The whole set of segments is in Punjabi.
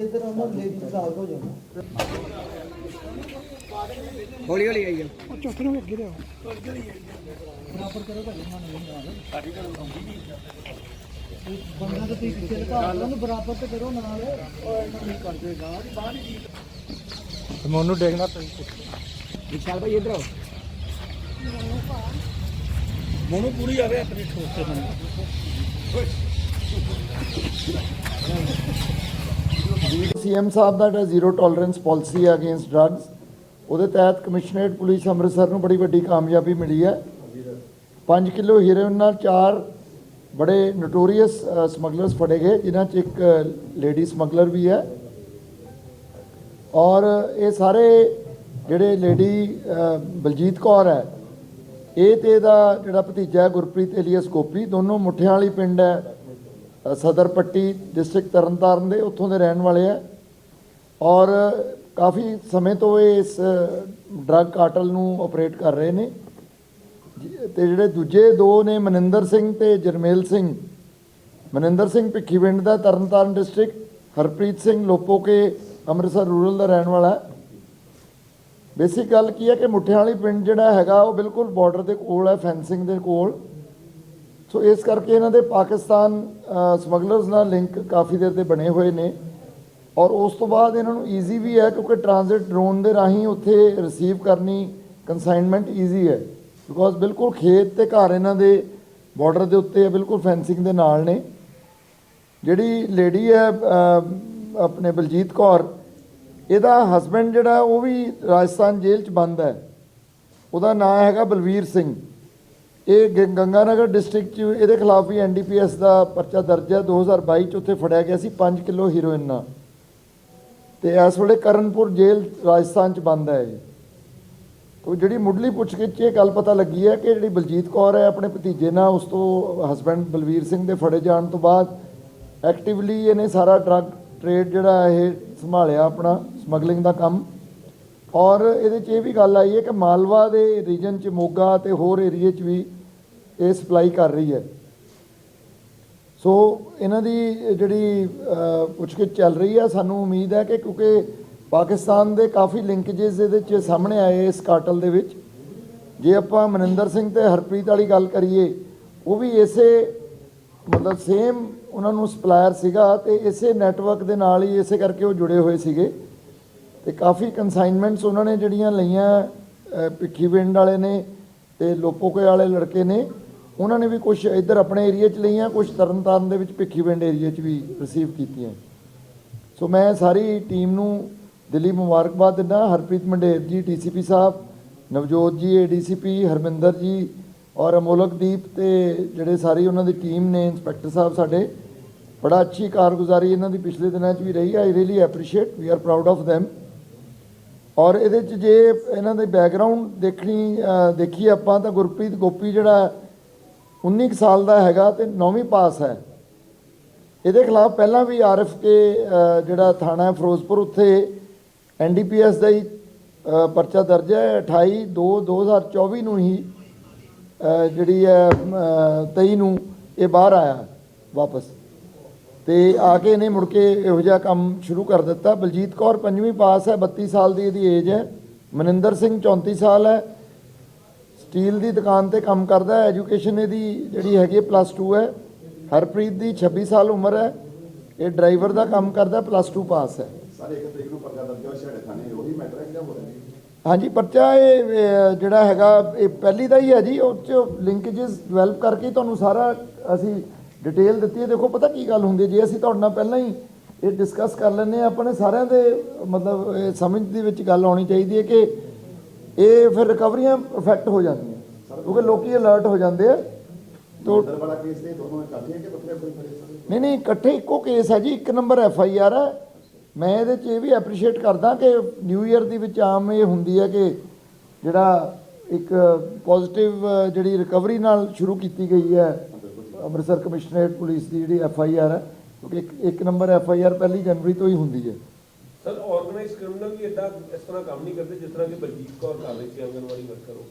ਇੱਧਰ ਉਹਨਾਂ ਲੇਡੀ ਸਾਲ ਹੋ ਜਾਣਾ। ਹੌਲੀ ਹੌਲੀ ਆਈ ਜਾ ਉਹ ਚੁੱਕ ਨੂੰ ਅੱਗੇ ਲਿਆਓ ਬਰਾਬਰ ਕਰੋ ਭਾਜੀ ਮਨ ਨਹੀਂ ਨਾਲ ਸਾਡੀ ਗੱਲ ਹੁੰਦੀ ਨਹੀਂ ਬੰਦਾ ਤਾਂ ਤੁਸੀਂ ਪਿੱਛੇ ਲਗਾ ਉਹਨੂੰ ਬਰਾਬਰ ਤੇ ਕਰੋ ਨਾਲ ਉਹ ਇਹਨਾਂ ਨਹੀਂ ਕਰ ਦੇਗਾ ਬਾਹਰ ਹੀ ਮੈਂ ਉਹਨੂੰ ਦੇਖਣਾ ਪਈ ਵਿਸ਼ਾਲ ਭਾਈ ਇੱਧਰ ਆਓ। ਮੋਨੂ ਪੂਰੀ ਆਵੇ ਆਪਣੀ ਠੋਕ ਤੇ ਸੀਐਮ ਸਾਹਿਬ ਦਾ ਜਿਹੜਾ ਜ਼ੀਰੋ ਟੋਲਰੈਂਸ ਪਾਲਿਸੀ ਹੈ ਅਗੇਂਸਟ ਡਰੱਗਸ ਉਹਦੇ ਤਹਿਤ ਕਮਿਸ਼ਨਰੇਟ ਪੁਲਿਸ ਅੰਮ੍ਰਿਤਸਰ ਨੂੰ ਬੜੀ ਵੱਡੀ ਕਾਮਯਾਬੀ ਮਿਲੀ ਹੈ। 5 ਕਿਲੋ ਹੀਰੋਇਨ ਨਾਲ ਚਾਰ ਬੜੇ ਨੋਟੋਰੀਅਸ ਸਮਗਲਰਸ ਫੜੇ ਗਏ ਜਿਨ੍ਹਾਂ 'ਚ ਇੱਕ ਲੇਡੀ ਸਮਗਲਰ ਵੀ ਹੈ। ਔਰ ਇਹ ਸਾਰੇ ਜਿਹੜੇ ਲੇਡੀ ਬਲਜੀਤ ਕੌਰ ਹੈ ਇਹ ਤੇ ਇਹਦਾ ਜਿਹੜਾ ਭਤੀਜਾ ਗੁਰਪ੍ਰੀਤ ਏਲੀਅਸ ਗੋਪੀ ਦੋਨੋਂ ਮੁੱਠਿਆਂ ਵਾਲੀ ਪਿੰਡ ਹੈ ਅ, ਸਦਰ ਪੱਟੀ ਡਿਸਟ੍ਰਿਕਟ ਤਰਨਤਾਰਨ ਦੇ ਉੱਥੋਂ ਦੇ ਰਹਿਣ ਵਾਲੇ ਆ ਔਰ ਕਾਫੀ ਸਮੇਂ ਤੋਂ ਇਹ ਇਸ ਡਰੱਗ ਕਾਰਟਲ ਨੂੰ ਆਪਰੇਟ ਕਰ ਰਹੇ ਨੇ। ਤੇ ਜਿਹੜੇ ਦੂਜੇ ਦੋ ਨੇ ਮਨਿੰਦਰ ਸਿੰਘ ਤੇ ਜਰਮੇਲ ਸਿੰਘ। ਮਨਿੰਦਰ ਸਿੰਘ ਭਿੱਖੀਵਿੰਡ ਦਾ ਤਰਨਤਾਰਨ ਡਿਸਟ੍ਰਿਕਟ ਹਰਪ੍ਰੀਤ ਸਿੰਘ ਲੋਪੋਕੇ ਅੰਮ੍ਰਿਤਸਰ ਰੂਰਲ ਦਾ ਰਹਿਣ ਵਾਲਾ ਬੇਸਿਕ ਗੱਲ ਕੀ ਹੈ ਕਿ ਮੁੱਠਿਆਂ ਵਾਲੀ ਪਿੰਡ ਜਿਹੜਾ ਹੈਗਾ, ਉਹ ਬਿਲਕੁਲ ਬਾਰਡਰ ਦੇ ਕੋਲ ਹੈ ਫੈਂਸਿੰਗ ਦੇ ਕੋਲ। ਸੋ ਇਸ ਕਰਕੇ ਇਹਨਾਂ ਦੇ ਪਾਕਿਸਤਾਨ ਸਮਗਲਰਸ ਨਾਲ ਲਿੰਕ ਕਾਫੀ ਦੇਰ ਦੇ ਬਣੇ ਹੋਏ ਨੇ। ਔਰ ਉਸ ਤੋਂ ਬਾਅਦ ਇਹਨਾਂ ਨੂੰ ਈਜ਼ੀ ਵੀ ਹੈ, ਕਿਉਂਕਿ ਟ੍ਰਾਂਜ਼ਿਟ ਡਰੋਨ ਦੇ ਰਾਹੀਂ ਉੱਥੇ ਰਿਸੀਵ ਕਰਨੀ ਕਨਸਾਈਨਮੈਂਟ ਈਜ਼ੀ ਹੈ। ਬਿਕੋਜ਼ ਬਿਲਕੁਲ ਖੇਤ ਤੇ ਘਰ ਇਹਨਾਂ ਦੇ ਬਾਰਡਰ ਦੇ ਉੱਤੇ ਹੈ, ਬਿਲਕੁਲ ਫੈਂਸਿੰਗ ਦੇ ਨਾਲ ਨੇ। ਜਿਹੜੀ ਲੇਡੀ ਹੈ ਆਪਣੇ ਬਲਜੀਤ ਕੌਰ, ਇਹਦਾ ਹਸਬੰਡ ਜਿਹੜਾ, ਉਹ ਵੀ ਰਾਜਸਥਾਨ ਜੇਲ੍ਹ 'ਚ ਬੰਦ ਹੈ। ਉਹਦਾ ਨਾਮ ਹੈਗਾ ਬਲਵੀਰ ਸਿੰਘ। ਇਹ ਗ- ਗੰਗਾਨਗਰ ਡਿਸਟ੍ਰਿਕਟ 'ਚ ਇਹਦੇ ਖਿਲਾਫ ਵੀ ਐਨਡੀਪੀਐਸ ਦਾ ਪਰਚਾ ਦਰਜ ਹੈ। 2022 'ਚ ਉੱਥੇ ਫੜਿਆ ਗਿਆ ਸੀ 5 ਕਿਲੋ ਹੀਰੋਇਨ ਨਾਲ। ਤੇ ਇਸ ਵੇਲੇ ਕਰਨਪੁਰ ਜੇਲ੍ਹ ਰਾਜਸਥਾਨ 'ਚ ਬੰਦ ਹੈ ਇਹ। ਤੋ ਜਿਹੜੀ ਮੁੱਢਲੀ ਪੁੱਛਗਿੱਛ 'ਚ ਇਹ ਗੱਲ ਪਤਾ ਲੱਗੀ ਹੈ ਕਿ ਜਿਹੜੀ ਬਲਜੀਤ ਕੌਰ ਹੈ ਆਪਣੇ ਭਤੀਜੇ ਨਾਲ, ਉਸ ਤੋਂ ਹਸਬੰਡ ਬਲਵੀਰ ਸਿੰਘ ਦੇ ਫੜੇ ਜਾਣ ਤੋਂ ਬਾਅਦ ਐਕਟਿਵਲੀ ਇਹਨੇ ਸਾਰਾ ਡਰੱਗ ਟ੍ਰੇਡ ਜਿਹੜਾ ਇਹ ਸੰਭਾਲਿਆ ਆਪਣਾ ਸਮਗਲਿੰਗ ਦਾ ਕੰਮ। ਔਰ ਇਹਦੇ 'ਚ ਇਹ ਵੀ ਗੱਲ ਆਈ ਹੈ ਕਿ ਮਾਲਵਾ ਦੇ ਰੀਜਨ 'ਚ, ਮੋਗਾ ਤੇ ਹੋਰ ਏਰੀਏ 'ਚ ਵੀ ਇਹ ਸਪਲਾਈ ਕਰ ਰਹੀ ਹੈ। ਸੋ ਇਹਨਾਂ ਦੀ ਜਿਹੜੀ ਪੁੱਛਗਿੱਛ ਚੱਲ ਰਹੀ ਹੈ। ਸਾਨੂੰ ਉਮੀਦ ਹੈ ਕਿ ਕਿਉਂਕਿ ਪਾਕਿਸਤਾਨ ਦੇ ਕਾਫੀ ਲਿੰਕੇजेस ਇਹਦੇ 'ਚ ਸਾਹਮਣੇ ਆਏ ਇਸ ਕਾਟਲ ਦੇ ਵਿੱਚ। ਜੇ ਆਪਾਂ ਮਨਿੰਦਰ ਸਿੰਘ ਤੇ ਹਰਪ੍ਰੀਤ ਵਾਲੀ ਗੱਲ ਕਰੀਏ ਉਹ ਵੀ ਇਸੇ ਮਤਲਬ ਸੇਮ ਉਹਨਾਂ ਨੂੰ ਸਪਲਾਇਰ ਸੀਗਾ ਤੇ ਇਸੇ ਨੈਟਵਰਕ ਦੇ ਨਾਲ ਹੀ ਇਸੇ ਕਰਕੇ ਉਹ ਜੁੜੇ ਹੋਏ ਸੀਗੇ। ਤੇ ਕਾਫੀ ਕਨਸਾਈਨਮੈਂਟਸ ਉਹਨਾਂ ਨੇ ਜਿਹੜੀਆਂ ਲਈਆਂ ਅ, ਭਿੱਖੀਵਿੰਡ ਵਾਲੇ ਨੇ ਤੇ ਲੋਪੋਕੇ ਵਾਲੇ ਲੜਕੇ ਨੇ ਉਹਨਾਂ ਨੇ ਵੀ ਕੁਝ ਇੱਧਰ ਆਪਣੇ ਏਰੀਆ 'ਚ ਲਈਆਂ ਕੁਝ ਤਰਨਤਾਰਨ ਦੇ ਵਿੱਚ ਭਿੱਖੀਵਿੰਡ ਏਰੀਆ 'ਚ ਵੀ ਰਿਸੀਵ ਕੀਤੀਆਂ। ਸੋ ਮੈਂ ਸਾਰੀ ਟੀਮ ਨੂੰ ਦਿੱਲੀ ਮੁਬਾਰਕਬਾਦ ਦਿੰਦਾ ਹਰਪ੍ਰੀਤ ਮੰਡੇਰ ਜੀ ਡੀਸੀਪੀ ਸਾਹਿਬ ਨਵਜੋਤ ਜੀ ਏਡੀਸੀਪੀ ਹਰਮਿੰਦਰ ਜੀ ਔਰ ਅਮੋਲਕਦੀਪ ਤੇ ਜਿਹੜੇ ਸਾਰੀ ਉਹਨਾਂ ਦੀ ਟੀਮ ਨੇ ਇੰਸਪੈਕਟਰ ਸਾਹਿਬ ਸਾਡੇ। ਬੜਾ ਅੱਛੀ ਕਾਰਗੁਜ਼ਾਰੀ ਇਹਨਾਂ ਦੀ ਪਿਛਲੇ ਦਿਨਾਂ 'ਚ ਵੀ ਰਹੀ। I really appreciate we are proud of them ਔਰ ਇਹਦੇ 'ਚ ਜੇ ਇਹਨਾਂ ਦੇ ਬੈਕਗ੍ਰਾਉਂਡ ਦੇਖਣੀ ਅ, ਦੇਖੀ ਆਪਾਂ ਤਾਂ ਗੁਰਪ੍ਰੀਤ ਗੋਪੀ ਜਿਹੜਾ 19 ਕੁ ਸਾਲ ਦਾ ਹੈਗਾ ਤੇ 9ਵੀਂ ਪਾਸ ਹੈ। ਇਹਦੇ ਖਿਲਾਫ ਪਹਿਲਾਂ ਵੀ ਆਰਐਫ ਕੇ ਜਿਹੜਾ ਥਾਣਾ ਹੈ ਫਿਰੋਜ਼ਪੁਰ ਉੱਥੇ ਐਨਡੀਪੀਐਸ ਦਾ ਹੀ ਪਰਚਾ ਦਰਜ ਹੈ 28 2 2024 ਨੂੰ ਹੀ ਜਿਹੜੀ ਹੈ ਅ, 23 ਨੂੰ ਇਹ ਬਾਹਰ ਆਇਆ ਵਾਪਸ। ਤੇ ਆ ਕੇ ਇਹਨੇ ਮੁੜ ਕੇ ਇਹੋ ਜਿਹਾ ਕੰਮ ਸ਼ੁਰੂ ਕਰ ਦਿੱਤਾ। ਬਲਜੀਤ ਕੌਰ ਪੰਜਵੀਂ ਪਾਸ ਹੈ 32 ਸਾਲ ਦੀ ਇਹਦੀ ਏਜ ਹੈ। ਮਨਿੰਦਰ ਸਿੰਘ 34 ਸਾਲ ਹੈ। ਸਟੀਲ ਦੀ ਦੁਕਾਨ ਤੇ ਕੰਮ ਕਰਦਾ ਹੈ। ਐਜੂਕੇਸ਼ਨ ਇਹਦੀ ਜਿਹੜੀ ਹੈਗੀ ਪਲੱਸ 2 ਹੈ। ਹਰਪ੍ਰੀਤ ਦੀ 26 ਸਾਲ ਉਮਰ ਹੈ। ਇਹ ਡਰਾਈਵਰ ਦਾ ਕੰਮ ਕਰਦਾ ਪਲੱਸ 2 ਪਾਸ ਹੈ। ਸਾਰੇ ਇੱਕ ਤਰੀਕ ਨੂੰ ਪਰਚਾ ਦਰਜ ਹੋਇਆ ਛੜੇ ਥਾਣੇ ਉਹੀ ਮੈਟਰ ਹੈ ਕਿਹਦਾ ਹੋ ਰਿਹਾ ਹਾਂਜੀ ਪਰਚਾ ਇਹ ਜਿਹੜਾ ਹੈਗਾ ਇਹ ਪਹਿਲੀ ਦਾ ਹੀ ਹੈ ਜੀ ਉਹ ਚ ਲਿੰਕੇजेस ਡਿਵੈਲਪ ਕਰਕੇ ਤੁਹਾਨੂੰ ਸਾਰਾ ਅਸੀਂ ਡਿਟੇਲ ਦਿੱਤੀ ਹੈ। ਦੇਖੋ ਪਤਾ ਕੀ ਗੱਲ ਹੁੰਦੀ ਹੈ ਜੇ ਅਸੀਂ ਤੁਹਾਡੇ ਨਾਲ ਪਹਿਲਾਂ ਹੀ ਇਹ ਡਿਸਕਸ ਕਰ ਲੈਂਦੇ ਆ ਆਪਣੇ ਸਾਰਿਆਂ ਦੇ ਮਤਲਬ ਇਹ ਸਮਝ ਦੇ ਵਿੱਚ ਗੱਲ ਆਉਣੀ ਚਾਹੀਦੀ ਹੈ ਕਿ ਇਹ ਫਿਰ ਰਿਕਵਰੀਆਂ ਇਫੈਕਟ ਹੋ ਜਾਂਦੀਆਂ। ਕਿਉਂਕਿ ਲੋਕੀ ਅਲਰਟ ਹੋ ਜਾਂਦੇ ਆ। ਤੋ ਵਾਲਾ ਕੇਸ ਦੇ ਦੋਨੋਂ ਇਕੱਠੇ ਕਿ ਵੱਖਰੇ ਵੱਖਰੇ ਨਹੀਂ ਨਹੀਂ ਇਕੱਠੇ ਇੱਕੋ ਕੇਸ ਹੈ ਜੀ ਇੱਕ ਨੰਬਰ ਐਫ ਆਈ ਆਰ ਹੈ। ਮੈਂ ਇਹਦੇ 'ਚ ਇਹ ਵੀ ਐਪਰੀਸ਼ੀਏਟ ਕਰਦਾ ਕਿ ਨਿਊ ਇਅਰ ਦੇ ਵਿੱਚ ਆਮ ਇਹ ਹੁੰਦੀ ਹੈ ਕਿ ਜਿਹੜਾ ਇੱਕ ਪੋਜ਼ਿਟਿਵ ਜਿਹੜੀ ਰਿਕਵਰੀ ਨਾਲ ਸ਼ੁਰੂ ਕੀਤੀ ਗਈ ਹੈ, ਅੰਮ੍ਰਿਤਸਰ ਕਮਿਸ਼ਨਰੇਟ ਪੁਲਿਸ ਦੀ ਜਿਹੜੀ ਐਫ ਆਈ ਆਰ ਹੈ, ਕਿਉਂਕਿ ਇੱਕ ਇੱਕ ਨੰਬਰ ਐਫ ਆਈ ਆਰ ਪਹਿਲੀ ਜਨਵਰੀ ਤੋਂ ਹੀ ਹੁੰਦੀ ਹੈ। ਸਰ ਆਰਗੇਨਾਈਜ਼ ਕ੍ਰਿਮੀਨਲ ਵੀ ਏਦਾਂ ਇਸ ਤਰ੍ਹਾਂ ਕੰਮ ਨਹੀਂ ਕਰਦੇ, ਜਿਸ ਤਰ੍ਹਾਂ ਕਿ ਬਲਜੀਤ ਕੌਰ ਕਰ ਰਹੀ ਸੀ, ਆਂਗਨਵਾੜੀ ਵਰਕਰ ਉਹ।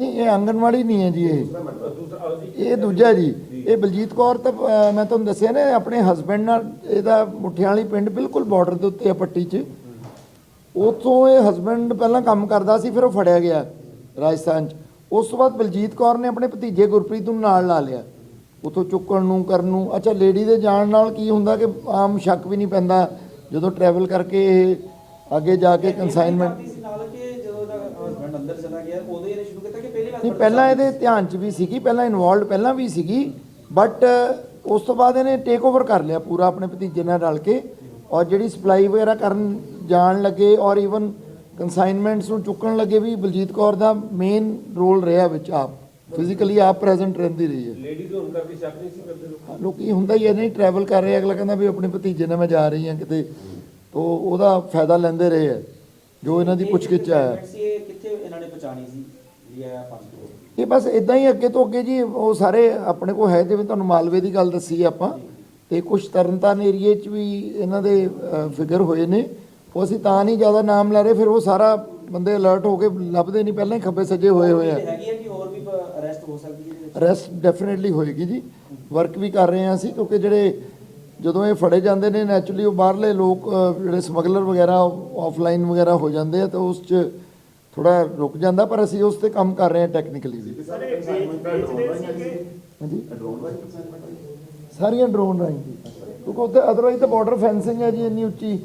ਨਹੀਂ ਇਹ ਆਂਗਨਵਾੜੀ ਨਹੀਂ ਹੈ ਜੀ ਇਹ। ਇਹ ਦੂਜਾ ਜੀ। ਇਹ ਬਲਜੀਤ ਕੌਰ ਤਾਂ ਅਹ, ਮੈਂ ਤੁਹਾਨੂੰ ਦੱਸਿਆ ਨਾ ਆਪਣੇ ਹਸਬੰਡ ਨਾਲ ਇਹਦਾ ਮੁੱਠਿਆਂ ਵਾਲੀ ਪਿੰਡ ਬਿਲਕੁਲ ਬਾਰਡਰ ਦੇ ਉੱਤੇ ਆ ਪੱਟੀ 'ਚ। ਉੱਥੋਂ ਇਹ ਹਸਬੰਡ ਪਹਿਲਾਂ ਕੰਮ ਕਰਦਾ ਸੀ ਫਿਰ ਉਹ ਫੜਿਆ ਗਿਆ ਰਾਜਸਥਾਨ 'ਚ। ਉਸ ਤੋਂ ਬਾਅਦ ਬਲਜੀਤ ਕੌਰ ਨੇ ਆਪਣੇ ਭਤੀਜੇ ਗੁਰਪ੍ਰੀਤ ਨੂੰ ਨਾਲ ਲਾ ਲਿਆ। ਉੱਥੋਂ ਚੁੱਕਣ ਨੂੰ ਕਰਨ ਨੂੰ। ਅੱਛਾ ਲੇਡੀ ਦੇ ਜਾਣ ਨਾਲ ਕੀ ਹੁੰਦਾ ਕਿ ਆਮ ਸ਼ੱਕ ਵੀ ਨਹੀਂ ਪੈਂਦਾ ਜਦੋਂ ਟਰੈਵਲ ਕਰਕੇ ਇਹ ਅੱਗੇ ਜਾ ਕੇ ਕੰਸਾਈਨਮੈਂਟ ਹਸਬੰਡ ਅੰਦਰ ਚਲਾ ਗਿਆ ਉਦੋਂ ਹੀ ਇਹਨੇ ਸ਼ੁਰੂ ਕੀਤਾ ਕਿ ਪਹਿਲੀ ਵਾਰ ਨਹੀਂ ਪਹਿਲਾਂ ਇਹਦੇ ਧਿਆਨ 'ਚ ਵੀ ਸੀਗੀ ਪਹਿਲਾਂ ਇਨਵੋਲਡ ਪਹਿਲਾਂ ਵੀ ਸੀਗੀ ਬਟ ਉਸ ਤੋਂ ਬਾਅਦ ਇਹਨੇ ਟੇਕ ਓਵਰ ਕਰ ਲਿਆ ਪੂਰਾ ਆਪਣੇ ਭਤੀਜੇ ਨਾਲ ਰਲ ਕੇ ਔਰ ਜਿਹੜੀ ਸਪਲਾਈ ਵਗੈਰਾ ਕਰਨ ਜਾਣ ਲੱਗੇ ਔਰ ਇਵਨ ਕੰਸਾਈਨਮੈਂਟਸ ਨੂੰ ਚੁੱਕਣ ਲੱਗੇ ਵੀ ਬਲਜੀਤ ਕੌਰ ਦਾ ਮੇਨ ਰੋਲ ਰਿਹਾ ਵਿੱਚ ਆਪ ਫਿਜ਼ੀਕਲੀ ਆਪ ਪ੍ਰੈਜ਼ੈਂਟ ਰਹਿੰਦੀ ਰਹੀ ਹੈ। ਲੇਡੀਜ਼ ਹੋਣ ਕਰਕੇ ਸ਼ੱਕ ਨਹੀਂ ਸੀ ਕਰਦੇ ਲੋਕ। ਹਾਂ, ਲੋਕੀ ਹੁੰਦਾ ਹੀ ਹੈ ਨਹੀਂ ਟਰੈਵਲ ਕਰ ਰਹੇ ਅਗਲਾ ਕਹਿੰਦਾ ਵੀ ਆਪਣੇ ਭਤੀਜੇ ਨਾਲ ਮੈਂ ਜਾ ਰਹੀ ਹਾਂ ਕਿਤੇ ਤੋ ਉਹਦਾ ਫਾਇਦਾ ਲੈਂਦੇ ਰਹੇ ਹੈ ਜੋ ਇਹਨਾਂ ਦੀ ਪੁੱਛਗਿੱਛ ਆਇਆ ਕਿੱਥੇ ਇਹਨਾਂ ਨੇ ਪਹੁੰਚਾਣੀ ਸੀ ਜੀ ਇਹ 5 ਕਰੋੜ ਇਹ ਬਸ ਇਦਾਂ ਹੀ ਅੱਗੇ ਤੋਂ ਅੱਗੇ ਜੀ ਉਹ ਸਾਰੇ ਆਪਣੇ ਕੋਲ ਹੈ ਜਿਵੇਂ ਤੁਹਾਨੂੰ ਮਾਲਵੇ ਦੀ ਗੱਲ ਦੱਸੀ ਆਪਾਂ ਤੇ ਕੁਝ ਤਰਨਤਾਰਨ ਏਰੀਏ 'ਚ ਵੀ ਇਹਨਾਂ ਦੇ ਫਿਗਰ ਹੋਏ ਨੇ। ਉਹ ਅਸੀਂ ਤਾਂ ਨਹੀਂ ਜ਼ਿਆਦਾ ਨਾਮ ਲੈ ਰਹੇ ਫਿਰ ਉਹ ਸਾਰਾ ਬੰਦੇ ਅਲਰਟ ਹੋ ਕੇ ਲੱਭਦੇ ਨਹੀਂ ਪਹਿਲਾਂ ਹੀ ਖੱਬੇ ਸੱਜੇ ਹੋਏ ਹੋਏ ਆ। ਹੈਗੀ ਹੈ ਕਿ ਹੋਰ ਵੀ ਅਰੈਸਟ ਹੋ ਸਕਦੀ ਹੈ ਇਹਦੇ ਵਿੱਚ। ਰੈਸਟ ਡੈਫੀਨਿਟਲੀ ਹੋਏਗੀ ਜੀ। ਵਰਕ ਵੀ ਕਰ ਰਹੇ ਹਾਂ ਅਸੀਂ ਕਿਉਂਕਿ ਜਿਹੜੇ ਜਦੋਂ ਇਹ ਫੜੇ ਜਾਂਦੇ ਨੇ ਨੈਚੁਰਲੀ ਉਹ ਬਾਹਰਲੇ ਲੋਕ ਜਿਹੜੇ ਸਮਗਲਰ ਵਗੈਰਾ ਆਫਲਾਈਨ ਵਗੈਰਾ ਹੋ ਜਾਂਦੇ ਆ ਤਾਂ ਉਸ 'ਚ ਥੋੜਾ ਰੁਕ ਜਾਂਦਾ ਪਰ ਅਸੀਂ ਉਸ ਤੇ ਕੰਮ ਕਰ ਰਹੇ ਹਾਂ ਟੈਕਨੀਕਲੀ ਵੀ। ਸਰ ਇਹ ਵੇਚਦੇ ਸੀਗੇ ਹਾਂਜੀ? ਸਾਰੀਆਂ ਡਰੋਨ ਰਾਹੀਂ ਜੀ। ਕਿਉਂਕਿ ਉੱਥੇ ਅਦਰਵਾਈਜ਼ ਤਾਂ ਬਾਰਡਰ ਫੈਂਸਿੰਗ ਹੈ ਜੀ ਇੰਨੀ ਉੱਚੀ।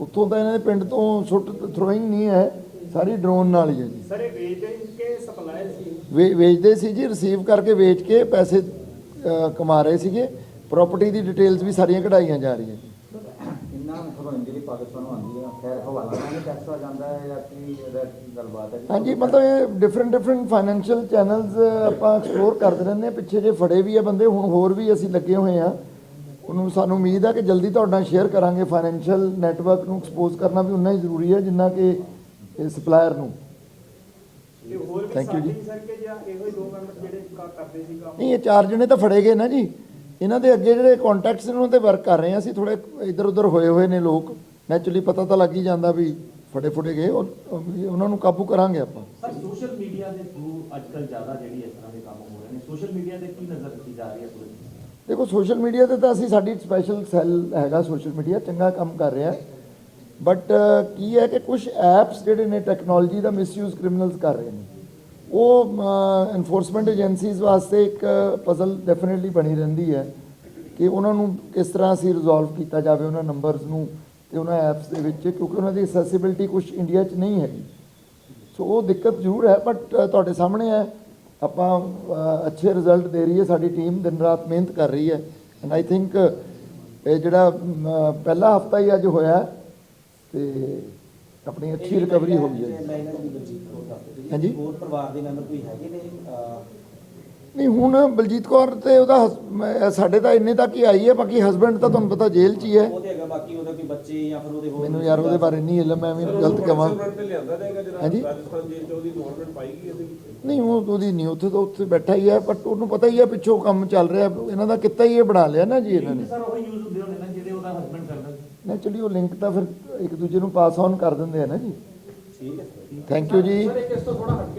ਉੱਥੋਂ ਤਾਂ ਇਹਨਾਂ ਦੇ ਪਿੰਡ ਤੋਂ ਸੁੱਟ ਥਰੋਇੰਗ ਨਹੀਂ ਹੈ ਸਾਰੀ ਡਰੋਨ ਨਾਲ ਹੀ ਹੈ ਜੀ। ਸਰ ਇਹ ਵੇਚਦੇ ਕਿ ਸੀ? ਵੇ- ਵੇਚਦੇ ਸੀ ਜੀ ਰਿਸੀਵ ਕਰਕੇ ਵੇਚ ਕੇ ਪੈਸੇ ਕਮਾ ਰਹੇ ਸੀਗੇ। ਪ੍ਰਾਪਰਟੀ ਦੀ ਡਿਟੇਲਸ ਵੀ ਸਾਰੀਆਂ ਕਢਾਈਆਂ ਜਾ ਰਹੀਆਂ ਜੀ। ਇੰਨਾ ਖਬਰ ਜਿਹੜੀ ਪਾਕਿਸਤਾਨ ਨੂੰ ਆਉਂਦੀ ਹਵਾਲਾ ਨਾਲ ਟੈਕਸ ਆ ਜਾਂਦਾ ਹੈ ਜਾਂ ਕੀ ਇਹਦਾ ਕੀ ਗੱਲਬਾਤ ਹੈ ਜੀ? ਹਾਂਜੀ ਮਤਲਬ ਇਹ ਡਿਫਰੈਂਟ ਡਿਫਰੈਂਟ ਫਾਈਨੈਂਸ਼ੀਅਲ ਚੈਨਲਸ ਆਪਾਂ ਐਕਸਪਲੋਰ ਕਰਦੇ ਰਹਿੰਦੇ ਹਾਂ। ਪਿੱਛੇ ਜੇ ਫੜੇ ਵੀ ਆ ਬੰਦੇ ਹੁਣ ਹੋਰ ਵੀ ਅਸੀਂ ਲੱਗੇ ਹੋਏ ਆ ਉਹਨੂੰ ਸਾਨੂੰ ਉਮੀਦ ਆ ਕਿ ਜਲਦੀ ਤੁਹਾਡੇ ਸ਼ੇਅਰ ਕਰਾਂਗੇ। ਫਾਈਨੈਂਸ਼ੀਅਲ ਨੈਟਵਰਕ ਨੂੰ ਐਕਸਪੋਜ਼ ਕਰਨਾ ਵੀ ਉਨਾ ਹੀ ਜ਼ਰੂਰੀ ਹੈ ਜਿੰਨਾ ਕਿ ਸਪਲਾਇਰ ਨੂੰ। Thank you ਜੀ। ਸਾਥੀ ਸਰ ਕਿ ਜਾਂ ਇਹੋ ਹੀ ਦੋ ਮੈਂਬਰ ਜਿਹੜੇ ਕ- ਕਰਦੇ ਸੀ ਕੰਮ? ਨਹੀਂ ਇਹ ਚਾਰ ਜਣੇ ਤਾਂ ਫੜੇ ਗਏ ਨਾ ਜੀ। ਇਹਨਾਂ ਦੇ ਅੱਗੇ ਜਿਹੜੇ ਕੰਟੈਕਟਸ ਨੇ ਉਹਨਾਂ ਤੇ ਵਰਕ ਕਰ ਰਹੇ ਆ ਅਸੀਂ। ਥੋੜੇ ਇੱਧਰ ਉੱਧਰ ਹੋਏ ਹੋਏ ਨੇ ਲੋਕ। ਨੈਚੁਰਲੀ ਪਤਾ ਤਾਂ ਲੱਗ ਹੀ ਜਾਂਦਾ ਵੀ ਫੜੇ ਫੁੜੇ ਗਏ ਉਹ- ਉਹਨਾਂ ਨੂੰ ਕਾਬੂ ਕਰਾਂਗੇ ਆਪਾਂ। ਸਰ ਸੋਸ਼ਲ ਮੀਡੀਆ ਦੇ ਥਰੂ ਅੱਜ ਕੱਲ੍ਹ ਜ਼ਿਆਦਾ ਜਿਹੜੀ ਇਸ ਤਰ੍ਹਾਂ ਦੇ ਕੰਮ ਹੋ ਰਹੇ ਨੇ ਸੋਸ਼ਲ ਮੀਡੀਆ ਤੇ ਕੀ ਨਜ਼ਰ ਰੱਖੀ ਜਾ ਰਹੀ ਹੈ ਪੂਰੀ ਦੇਖੋ ਸੋਸ਼ਲ ਮੀਡੀਆ ਤੇ ਤਾਂ ਅਸੀਂ ਸਾਡੀ ਸਪੈਸ਼ਲ ਸੈੱਲ ਹੈਗਾ ਸੋਸ਼ਲ ਮੀਡੀਆ ਚੰਗਾ ਕੰਮ ਕਰ ਰਿਹਾ। ਬਟ ਕੀ ਹੈ ਕਿ ਕੁਝ ਐਪਸ ਜਿਹੜੇ ਨੇ ਟੈਕਨੋਲੋਜੀ ਦਾ ਮਿਸਯੂਜ਼ ਕ੍ਰਿਮੀਨਲਸ ਕਰ ਰਹੇ ਨੇ। ਉਹ ਐਨਫੋਰਸਮੈਂਟ ਏਜੰਸੀਜ਼ ਵਾਸਤੇ ਇੱਕ ਪਜ਼ਲ ਡੈਫੀਨਿਟਲੀ ਬਣੀ ਰਹਿੰਦੀ ਹੈ ਕਿ ਉਹਨਾਂ ਨੂੰ ਕਿਸ ਤਰ੍ਹਾਂ ਅਸੀਂ ਰਿਜ਼ੋਲਵ ਕੀਤਾ ਜਾਵੇ ਉਹਨਾਂ ਨੰਬਰਸ ਨੂੰ ਤੇ ਉਹਨਾਂ ਐਪਸ ਦੇ ਵਿੱਚ ਕਿਉਂਕਿ ਉਹਨਾਂ ਦੀ ਅਸੈਸਿਬਿਲਟੀ ਕੁਝ ਇੰਡੀਆ 'ਚ ਨਹੀਂ ਹੈਗੀ। ਸੋ ਉਹ ਦਿੱਕਤ ਜ਼ਰੂਰ ਹੈ ਬਟ ਤੁਹਾਡੇ ਸਾਹਮਣੇ ਹੈ। ਆਪਾਂ ਅੱਛੇ ਰਿਜ਼ਲਟ ਦੇ ਰਹੀ ਹੈ ਸਾਡੀ ਟੀਮ ਦਿਨ ਰਾਤ ਮਿਹਨਤ ਕਰ ਰਹੀ ਹੈ। ਐਂਡ ਆਈ ਥਿੰਕ ਇਹ ਜਿਹੜਾ ਪਹਿਲਾ ਹਫਤਾ ਹੀ ਅੱਜ ਹੋਇਆ ਤੇ ਆਪਣੀ ਅੱਛੀ ਰਿਕਵਰੀ ਹੋ ਗਈ ਹੈ। ਹਾਂਜੀ। ਹੋਰ ਪਰਿਵਾਰ ਦੇ ਮੈਂਬਰ ਕੋਈ ਹੈਗੇ ਨੇ? ਨਹੀਂ ਹੁਣ ਬਲਜੀਤ ਕੌਰ ਤੇ ਉਹਦਾ ਹਸ- ਮੈਂ- ਸਾਡੇ ਤਾਂ ਇੰਨੇ ਤੱਕ ਹੀ ਆਈ ਹੈ ਬਾਕੀ ਹਸਬੰਡ ਤਾਂ ਤੁਹਾਨੂੰ ਪਤਾ ਜੇਲ੍ਹ 'ਚ ਹੀ ਹੈ। ਉਹ ਤੇ ਹੈਗਾ ਬਾਕੀ ਉਹਦਾ ਕੋਈ ਬੱਚੇ ਜਾਂ ਫਿਰ ਉਹਦੇ ਹੋਰ ਮੈਨੂੰ ਯਾਰ ਉਹਦੇ ਬਾਰੇ ਨਹੀਂ ਇਲਮ ਮੈਂ ਵੀ ਗਲਤ ਕਹਾਂ ਫਰੰਟ ਤੇ ਲਿਆਂਦਾ ਜਾਏਗਾ ਜਿਹੜਾ ਹਾਂਜੀ। ਰਾਜਸਥਾਨ ਜੇਲ੍ਹ ਚ ਉਹਦੀ ਇਨਵੋਲਵਮੈਂਟ ਪਾਈ ਗਈ ਇਹਦੇ ਵਿੱਚ? ਨਹੀਂ ਉਹ ਉਹਦੀ ਨਹੀਂ ਉੱਥੇ ਤਾਂ ਉੱਥੇ ਬੈਠਾ ਹੀ ਹੈ ਬਟ ਉਹਨੂੰ ਪਤਾ ਹੀ ਹੈ ਪਿੱਛੋਂ ਕੰਮ ਚੱਲ ਰਿਹਾ ਇਹਨਾਂ ਦਾ ਕਿੱਤਾ ਹੀ ਇਹ ਬਣਾ ਲਿਆ ਨਾ ਜੀ ਇਹਨਾਂ ਨੇ। ਸਰ ਉਹ ਯੂਜ਼ ਹੁੰਦੇ ਹੋਣੇ ਨਾ ਜਿਹੜੇ ਉਹਦਾ ਹਸਬੰਡ ਕਰਦਾ ਸੀ। ਨੈਚੁਰਲੀ ਉਹ ਲਿੰਕ ਤਾਂ ਫਿਰ ਇੱਕ ਦੂਜੇ ਨੂੰ ਪਾਸ ਔਨ ਕਰ ਦਿੰਦੇ ਆ ਨਾ ਜੀ। ਠੀਕ ਹੈ ਥੈਂਕ ਯੂ ਜੀ। ਸਰ ਇੱਕ ਇਸ ਤੋਂ ਥੋੜਾ ਹਟ ਕੇ